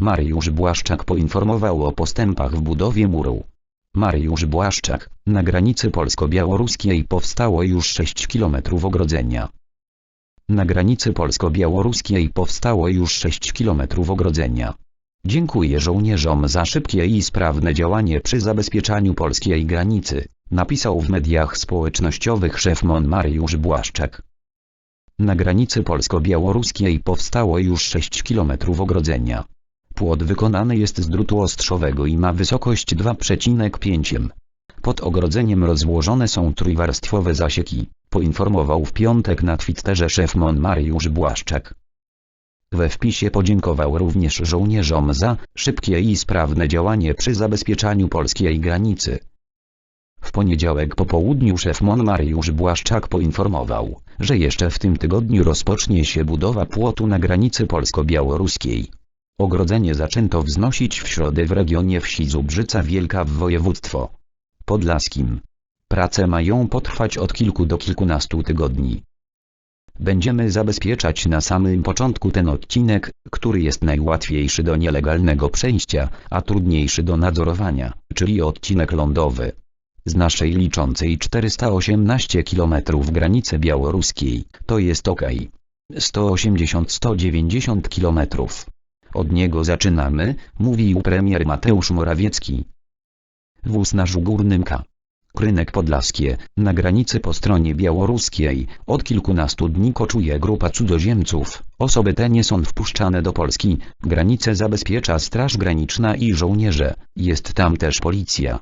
Mariusz Błaszczak poinformował o postępach w budowie muru. Mariusz Błaszczak, na granicy polsko-białoruskiej powstało już 6 km ogrodzenia. Na granicy polsko-białoruskiej powstało już 6 km ogrodzenia. Dziękuję żołnierzom za szybkie i sprawne działanie przy zabezpieczaniu polskiej granicy, napisał w mediach społecznościowych szef MON Mariusz Błaszczak. Na granicy polsko-białoruskiej powstało już 6 km ogrodzenia. Płot wykonany jest z drutu ostrzowego i ma wysokość 2,5 m. Pod ogrodzeniem rozłożone są trójwarstwowe zasieki, poinformował w piątek na Twitterze szef MON Mariusz Błaszczak. We wpisie podziękował również żołnierzom za szybkie i sprawne działanie przy zabezpieczaniu polskiej granicy. W poniedziałek po południu szef MON Mariusz Błaszczak poinformował, że jeszcze w tym tygodniu rozpocznie się budowa płotu na granicy polsko-białoruskiej. Ogrodzenie zaczęto wznosić w środę w regionie wsi Zubrzyca Wielka w województwo podlaskim. Prace mają potrwać od kilku do kilkunastu tygodni. Będziemy zabezpieczać na samym początku ten odcinek, który jest najłatwiejszy do nielegalnego przejścia, a trudniejszy do nadzorowania, czyli odcinek lądowy. Z naszej liczącej 418 km granicy białoruskiej, to jest ok. 180-190 km. Od niego zaczynamy, mówił premier Mateusz Morawiecki. Wóz na Żugórnym K. Krynek Podlaskie, na granicy po stronie białoruskiej, od kilkunastu dni koczuje grupa cudzoziemców. Osoby te nie są wpuszczane do Polski, granicę zabezpiecza Straż Graniczna i żołnierze, jest tam też policja.